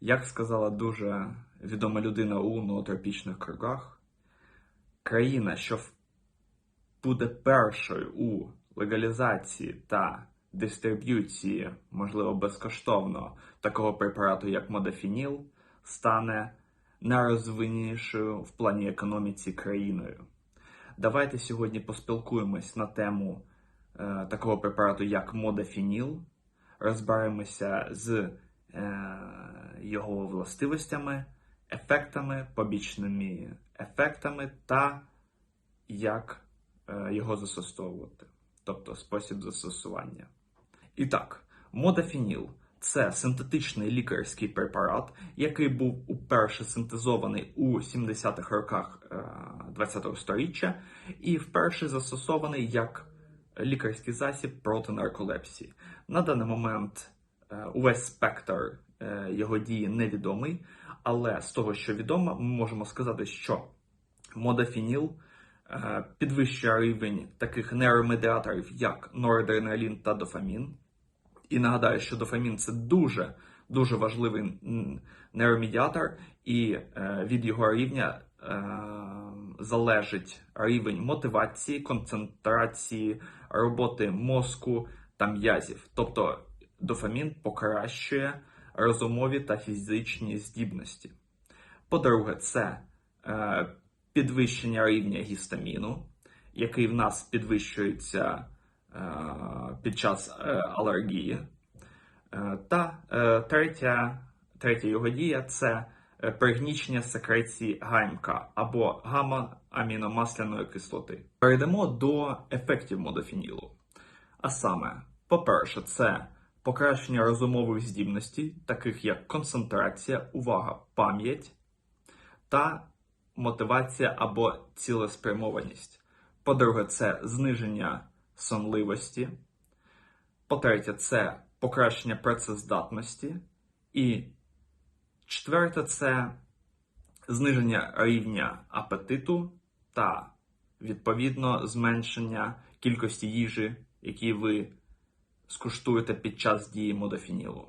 Як сказала дуже відома людина у ноотропічних кругах, країна, що буде першою у легалізації та дистриб'юції, можливо, безкоштовно такого препарату, як модафініл, стане найрозвиненішою в плані економіці країною. Давайте сьогодні поспілкуємось на тему е, такого препарату, як модафініл, розберемося з його властивостями, ефектами, побічними ефектами та як е, його застосовувати, тобто спосіб застосування. І так, модафініл це синтетичний лікарський препарат, який був уперше синтезований у 70-х роках е, 20-го сторіччя і вперше застосований як лікарський засіб проти нарколепсії. На даний момент е, увесь спектр е, його дії невідомий, але з того, що відомо, ми можемо сказати, що модафініл е, підвищує рівень таких нейромедіаторів, як норадреналін та дофамін. І нагадаю, що дофамін це дуже дуже важливий нейромедіатор, і е, від його рівня е, залежить рівень мотивації, концентрації, роботи мозку та м'язів. Тобто дофамін покращує розумові та фізичні здібності. По-друге, це е, підвищення рівня гістаміну, який в нас підвищується е, під час е, алергії. Е, та е, третя, третя його дія це е, пригнічення секреції ГАМК або гамма-аміномасляної кислоти. Перейдемо до ефектів модофінілу. А саме, по-перше, це покращення розумових здібностей, таких як концентрація, увага, пам'ять та мотивація або цілеспрямованість. По-друге, це зниження сонливості. По-третє, це покращення працездатності. І четверте, це зниження рівня апетиту та, відповідно, зменшення кількості їжі, які ви скуштуєте під час дії модофінілу.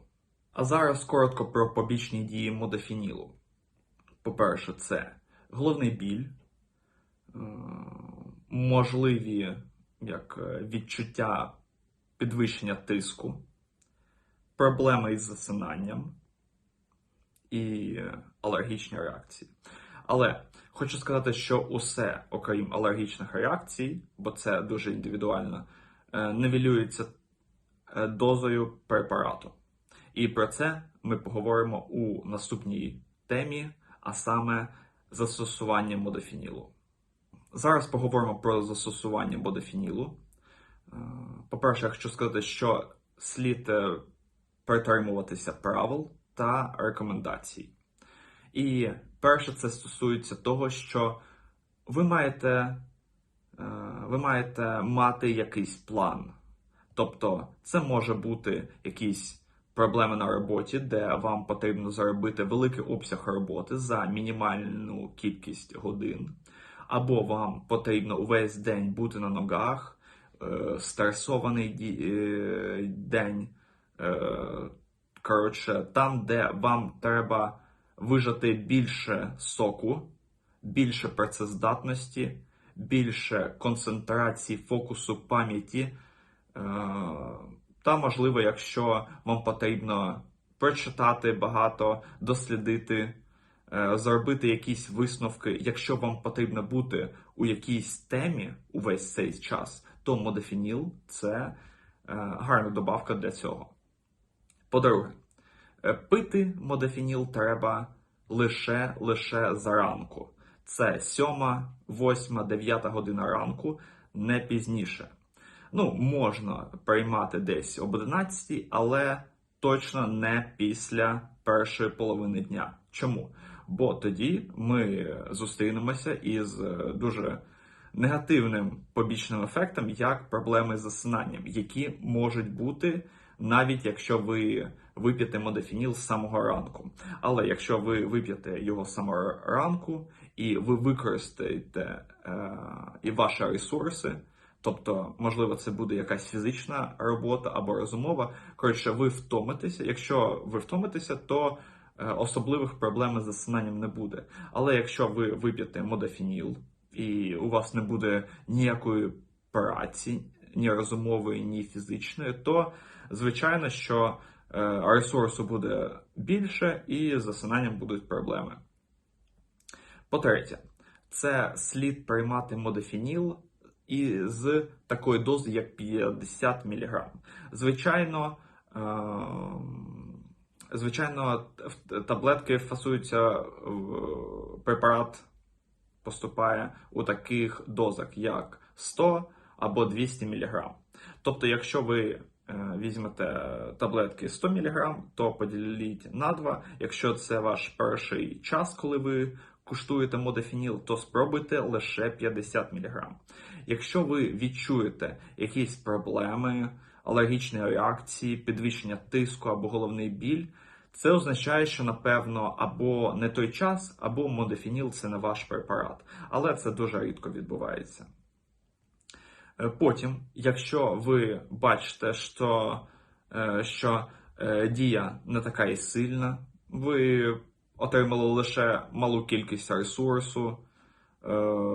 А зараз коротко про побічні дії модофінілу. По-перше, це головний біль, е, можливі як е, відчуття підвищення тиску, проблеми із засинанням і алергічні реакції. Але хочу сказати, що усе, окрім алергічних реакцій, бо це дуже індивідуально, е, нивелюється е, дозою препарату. І про це ми поговоримо у наступній темі, а саме застосування модофінілу. Зараз поговоримо про застосування модофінілу. Е, По-перше, хочу сказати, що слід е, притримуватися правил та рекомендацій. І перше, це стосується того, що ви маєте, е, ви маєте мати якийсь план. Тобто, це може бути якісь проблеми на роботі, де вам потрібно заробити великий обсяг роботи за мінімальну кількість годин, або вам потрібно увесь день бути на ногах, е, стресований е, день. Е, Коротше, там, де вам треба вижати більше соку, більше працездатності, більше концентрації, фокусу, пам'яті. Е, Та, можливо, якщо вам потрібно прочитати багато, дослідити, е, зробити якісь висновки. Якщо вам потрібно бути у якійсь темі увесь цей час, то модофініл це е, гарна добавка для цього. По-друге, пити модофініл треба лише лише заранку. Це 7, 8, 9 година ранку, не пізніше. Ну, можна приймати десь об 11, але точно не після першої половини дня. Чому? Бо тоді ми зустрінемося із е, дуже негативним побічним ефектом, як проблеми з засинанням, які можуть бути навіть якщо ви вип'єте модофініл з самого ранку. Але якщо ви вип'єте його з самого ранку і ви використаєте е, і ваші ресурси, тобто, можливо, це буде якась фізична робота або розумова. Коротше, ви втомитеся. Якщо ви втомитеся, то е, особливих проблем із засинанням не буде. Але якщо ви вип'єте модофініл і у вас не буде ніякої праці, ні розумової, ні фізичної, то звичайно, що е, ресурсу буде більше і з засинанням будуть проблеми. По-третє, це слід приймати модофініл і з такої дози, як 50 мг. Звичайно, е, звичайно, таблетки фасуються в препарат поступає у таких дозах, як 100 або 200 мг. Тобто, якщо ви е, візьмете таблетки 100 мг, то поділіть на 2. Якщо це ваш перший час, коли ви куштуєте модофініл, то спробуйте лише 50 мг. Якщо ви відчуєте якісь проблеми, алергічні реакції, підвищення тиску або головний біль, це означає, що напевно або не той час, або модофініл це не ваш препарат. Але це дуже рідко відбувається. Е, Потім, якщо ви бачите, що, е, що е, дія не така і сильна, ви отримали лише малу кількість ресурсу,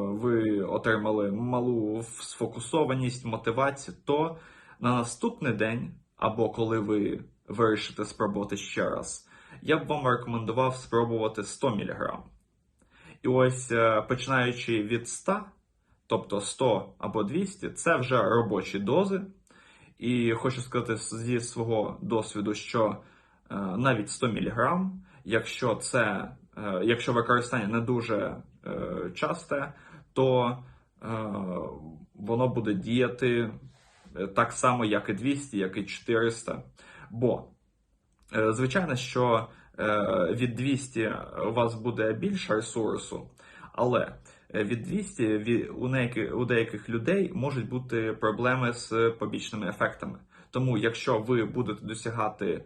ви отримали малу сфокусованість, мотивацію, то на наступний день, або коли ви вирішите спробувати ще раз, я б вам рекомендував спробувати 100 мг. І ось е, починаючи від 100, тобто 100 або 200, це вже робочі дози. І хочу сказати зі свого досвіду, що е, навіть 100 мг, якщо це, е, якщо використання не дуже е, часте, то е, воно буде діяти е, так само, як і 200, як і 400. Бо, е, звичайно, що е, від 200 у вас буде більше ресурсу, але е, від 200 у деяких, людей можуть бути проблеми з побічними ефектами. Тому, якщо ви будете досягати е,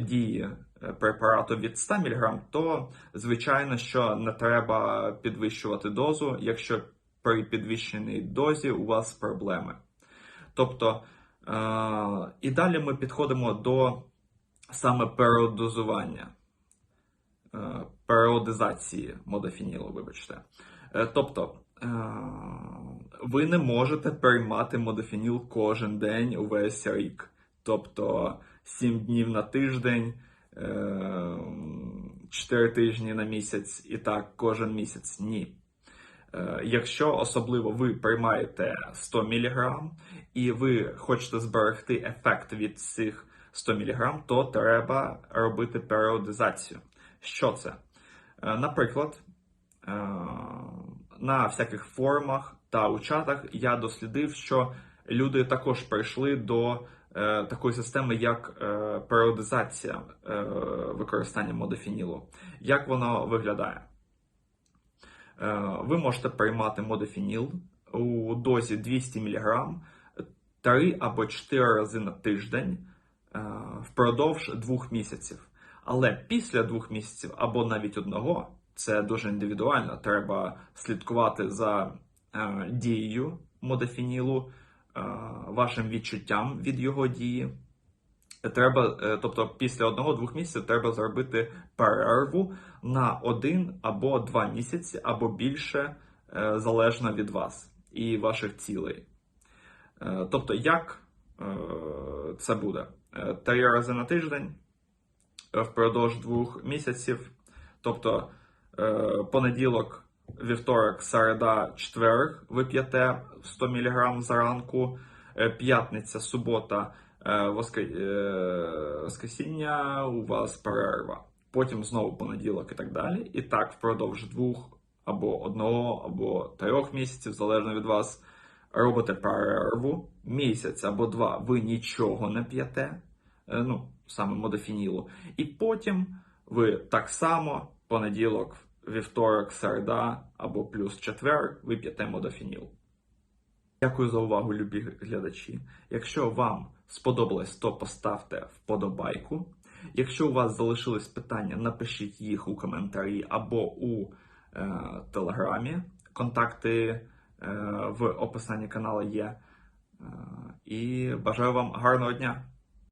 дії е, препарату від 100 мг, то звичайно, що не треба підвищувати дозу, якщо при підвищеній дозі у вас проблеми. Тобто, е, і далі ми підходимо до саме періодозування, е, періодизації модофінілу, вибачте. Е, Тобто, е, ви не можете приймати модофініл кожен день увесь рік. Тобто 7 днів на тиждень, 4 тижні на місяць і так кожен місяць. Ні. Е, Якщо особливо ви приймаєте 100 мг і ви хочете зберегти ефект від цих 100 мг, то треба робити періодизацію. Що це? Е, Наприклад, е, на всяких форумах та у чатах я дослідив, що люди також прийшли до е, такої системи, як е, періодизація е, використання модофінілу. Як воно виглядає? Е, Ви можете приймати модофініл у дозі 200 мг 3 або 4 рази на тиждень е, впродовж двох місяців. Але після двох місяців або навіть одного, це дуже індивідуально. Треба слідкувати за е, дією модофінілу, е, вашим відчуттям від його дії. Треба, е, тобто після одного-двох місяців треба зробити перерву на один або два місяці, або більше, е, залежно від вас і ваших цілей. Е, Тобто, як е, це буде? Е, Три рази на тиждень е, впродовж двох місяців, тобто е, понеділок, вівторок, середа, четверг ви п'єте 100 мг зранку, е, п'ятниця, субота, е, е, воскресіння у вас перерва. Потім знову понеділок і так далі. І так впродовж двох або одного, або трьох місяців, залежно від вас, робите перерву місяць або два, ви нічого не п'єте, ну, саме модофінілу. І потім ви так само понеділок, вівторок, середа або плюс четвер ви п'єте модофініл. Дякую за увагу, любі глядачі. Якщо вам сподобалось, то поставте вподобайку. Якщо у вас залишились питання, напишіть їх у коментарі або у е, телеграмі. Контакти е, в описанні каналу є. Е, і бажаю вам гарного дня!